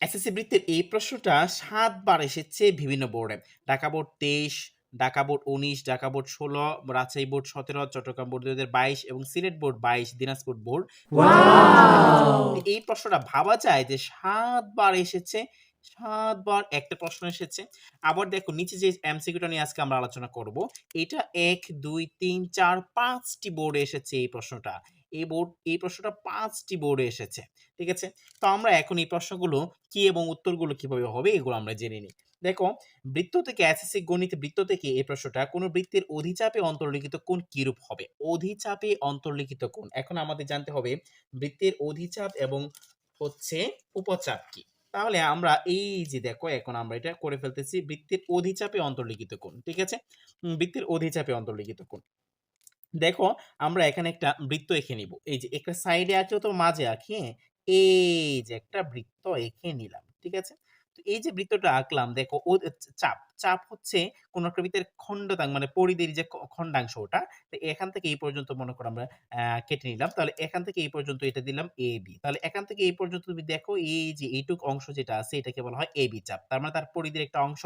SSC বৃত্তের এই প্রশ্নটা সাতবার এসেছে বিভিন্ন বোর্ডে ঢাকা বোর্ড তেইশ ঢাকা বোর্ড উনিশ ঢাকা বোর্ড ষোলো রাজশাহী বোর্ড সতেরো চট্টগ্রাম বোর্ড দুই হাজার বাইশ এবং সিলেট বোর্ড বাইশ দিনাজপুর বোর্ড এই প্রশ্নটা ভাবা যায় যে সাতবার এসেছে সাতবার একটা প্রশ্ন এসেছে। আবার দেখো, নিচে যে এমসিকিউটা নিয়ে আজকে আমরা আলোচনা করব, এটা এক, দুই, তিন, চার, পাঁচটি বোর্ডে এসেছে এই প্রশ্নটা। এই বোর্ড এই প্রশ্নটা পাঁচটি বোর্ডে এসেছে, ঠিক আছে? তো আমরা এখন এই প্রশ্নগুলো কি এবং উত্তরগুলো কীভাবে হবে, এগুলো আমরা জেনে নিই। দেখো, বৃত্ত থেকে এসএসসি গণিত বৃত্ত থেকে এই প্রশ্নটা, কোন বৃত্তের অধিচাপে অন্তর্লিখিত কোণ কিরূপ হবে? অধিচাপে অন্তর্লিখিত কোণ। এখন আমাদের জানতে হবে, বৃত্তের অধিচাপ এবং হচ্ছে উপচাপ কি। তাহলে আমরা এই যে দেখো, এখন আমরা এটা করে ফেলতেছি বৃত্তির অধিচাপে অন্তর্লিখিত কোণ, ঠিক আছে? বৃত্তির অধিচাপে অন্তর্লিখিত কোণ। দেখো, আমরা এখানে একটা বৃত্ত এঁকে নিব। এই যে একটা সাইডে আছে তো মাঝে আঁকি হ্যাঁ? এই যে একটা বৃত্ত এঁকে নিলাম, ঠিক আছে? তো এই যে বৃত্তটা আঁকলাম, দেখো চাপ। চাপ হচ্ছে কোন একটা বৃত্তের খণ্ডতাঙ্গ মানে পরিধির যে খণ্ডাংশ ওটা, তো এখান থেকে এই পর্যন্ত মনে করো আমরা কেটে নিলাম। তাহলে এখান থেকে এই পর্যন্ত এটা দিলাম এ বি তাহলে এখান থেকে এই পর্যন্ত তুমি দেখো এই যে এইটুক অংশ যেটা আছে এটাকে বলা হয় এ বি চাপ। তার মানে তার পরিধির একটা অংশ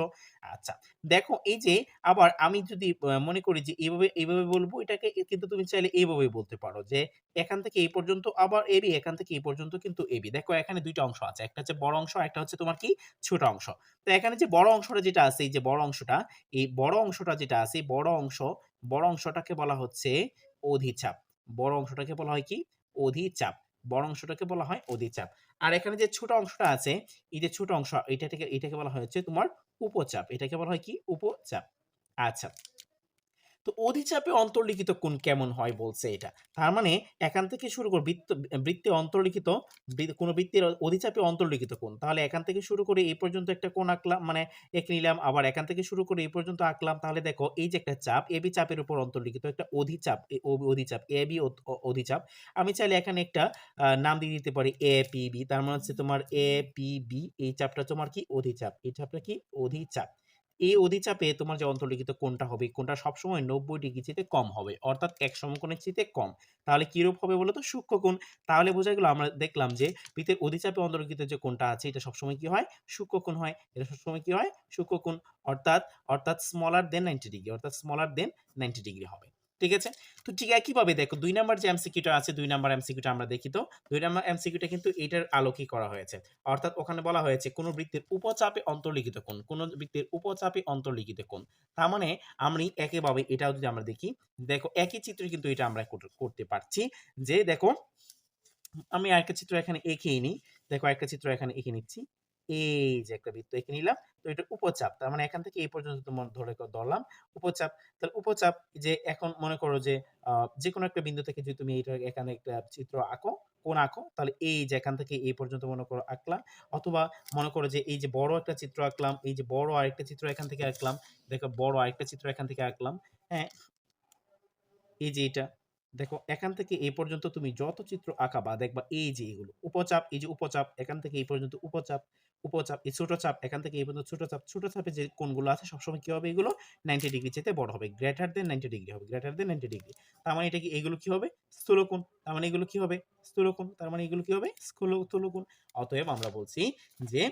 আচ্ছা। দেখো এই যে আবার আমি যদি মনে করি যে এইভাবে এইভাবে বলব, এটাকে কিন্তু তুমি চাইলে এইভাবে বলতে পারো যে এখান থেকে এই পর্যন্ত আবার এবি এখান থেকে এই পর্যন্ত কিন্তু এবি দেখো এখানে দুইটা অংশ আছে। একটা হচ্ছে বড় অংশ একটা হচ্ছে তোমার কি? ছোট অংশ। তো এখানে যে বড় অংশটা যেটা আছে, এই যে বড় অংশটা, এই বড় অংশটা যেটা আছে বড় অংশ, বড় অংশটাকে বলা হচ্ছে অধিচাপ বড় অংশটাকে বলা হয় কি? অধিচাপ বড় অংশটাকে বলা হয় অধিচাপ আর এখানে যে ছোট অংশটা আছে, এই যে ছোট অংশ এটাকে এটাকে বলা হচ্ছে তোমার উপচাপ। এটাকে বলা হয় কি? উপচাপ। আচ্ছা। তো অধিচাপে অন্তর্লিখিত কোণ কেমন হয় বলছে এটা। তার মানে এখান থেকে শুরু করে বৃত্ত, বৃত্তে অন্তর্লিখিত কোনো বৃত্তের অধিচাপে অন্তর্লিখিত কোণ। তাহলে এখান থেকে শুরু করে এই পর্যন্ত একটা কোণ আঁকলাম মানে এক নিলাম, আবার এখান থেকে শুরু করে এই পর্যন্ত আঁকলাম। তাহলে দেখো, এই যে একটা চাপ এবি চাপের উপর অন্তর্লিখিত, একটা অধিচাপ অধিচাপ, এ বি অধিচাপ। আমি চাইলে এখানে একটা নাম দিয়ে দিতে পারি, এ, পি, বি। তার মানে হচ্ছে তোমার এ, পি, বি, এই চাপটা তোমার কি? অধিচাপ। এই চাপটা কি? অধিচাপ। এই অধিচাপে তোমার যে অন্তর্লিখিত কোনটা হবে, কোনটা সবসময় নব্বই ডিগ্রি চেয়ে কম হবে, অর্থাৎ এক সমকোণের চেয়ে কম। তাহলে কীরূপ হবে বলো তো সূক্ষ্মকোণ। তাহলে বোঝা গেলো আমরা দেখলাম যে বৃত্তের অধিচাপে অন্তর্লিখিত যে কোনটা আছে, এটা সবসময় কি হয়? সূক্ষ্ম কোণ হয়। এটা সবসময় কি হয়? সূক্ষ্ম কোণ অর্থাৎ অর্থাৎ স্মলার দেন নাইনটি ডিগ্রি অর্থাৎ স্মলার দেন নাইনটি ডিগ্রি হবে। ঠিক আছে? তো ঠিক একইভাবে দেখো, দুই নাম্বার যে এমসিকিউটা আছে, দুই নাম্বার এমসিকিউটা আমরা দেখি তো, দুই নাম্বার এমসিকিউটা কিন্তু এটার আলোকই করা হয়েছে। অর্থাৎ ওখানে বলা হয়েছে, কোন বৃত্তের উপচাপে অন্তর্লিখিত কোণ, কোন বৃত্তের উপচাপে অন্তর্লিখিত কোণ। তার মানে আমি একইভাবে এটাও যদি আমরা দেখি, দেখো একই চিত্রে কিন্তু এটা আমরা করতে পারছি যে দেখো, আমি আরেকটা চিত্র এখানে এঁকেই নিই, দেখো একটা চিত্র এখানে এঁকে নিচ্ছি। এই যে একটা বৃত্ত এঁকে নিলাম, তো এটা উপচাপ। তার মানে এখান থেকে এই পর্যন্ত তোমার ধরে ধরলাম, উপচাপ। তাহলে উপচাপ যে এখন মনে করো যে যে কোনো একটা বিন্দু থেকে যদি তুমি এটা এখানে একটা চিত্র আঁকো কোন আঁকো, তাহলে এই যে এখান থেকে এই পর্যন্ত মনে করো আঁকলাম, অথবা মনে করো যে এই যে বড় একটা চিত্র আঁকলাম, এই যে বড় আরেকটা চিত্র এখান থেকে আঁকলাম, দেখো বড় আরেকটা চিত্র এখান থেকে আঁকলাম হ্যাঁ এই যে এটা। দেখো, এখান থেকে এই পর্যন্ত তুমি যত চিত্র আঁকাবা, দেখবা এই যে এগুলো, উপচাপ, এই যে উপচাপ, এখান থেকে এই পর্যন্ত উপচাপ উপচাপ, এই ছোট চাপ, এখান থেকে এই পর্যন্ত ছোট চাপ, ছোট চাপে যে কোনগুলো আছে সবসময় কি হবে এগুলো? নাইনটি ডিগ্রি চেয়ে বড় হবে গ্রেটার দেন নাইনটি ডিগ্রি হবে গ্রেটার দেন নাইনটি ডিগ্রি তার মানে এটা কি, এগুলো কি হবে? স্থূলকোণ। তার মানে এগুলো কি হবে? স্থূলকোণ। তার মানে এগুলো কি হবে? স্থূল স্থূলকোণ অতএব আমরা বলছি যে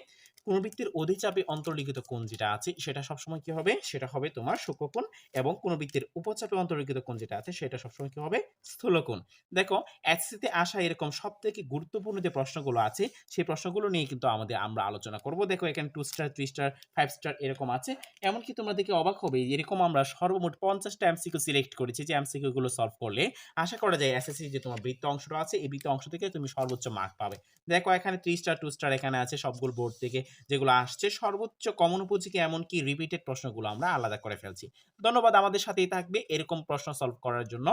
কোন বৃত্তের অধিচাপে অন্তর্লিখিত কোণ যেটা আছে, সেটা সবসময় কি হবে? সেটা হবে তোমার সূক্ষ্মকোণ এবং কোন বৃত্তের উপচাপে অন্তর্লিখিত কোণ যেটা আছে, সেটা সবসময় কি হবে? স্থূলকোণ। দেখো এসসিতে আসা এরকম সব থেকে গুরুত্বপূর্ণ যে প্রশ্নগুলো আছে, সেই প্রশ্নগুলো নিয়ে কিন্তু আমাদের আমরা আলোচনা করব। দেখো, এখানে two star three star five star এরকম আছে। এমনকি তোমরা দেখে অবাক হবে, এরকম আমরা সর্বমোট পঞ্চাশটা এমসিকিউ সিলেক্ট করেছি যে এমসিকিউ গুলো সলভ করলে আশা করা যায় এসএসসি যে তোমার বৃত্ত অংশটা আছে, এই বৃত্ত অংশ থেকে তুমি সর্বোচ্চ মার্ক পাবে। দেখো, এখানে থ্রি স্টার টু স্টার এখানে আছে সবগুলো বোর্ড থেকে। যেগুলো আসছে, সর্বোচ্চ কমন উপযোগী এমনকি রিপিটেড প্রশ্নগুলো আমরা আলাদা করে ফেলছি। ধন্যবাদ আমাদের সাথেই থাকবে এরকম প্রশ্ন সলভ করার জন্য।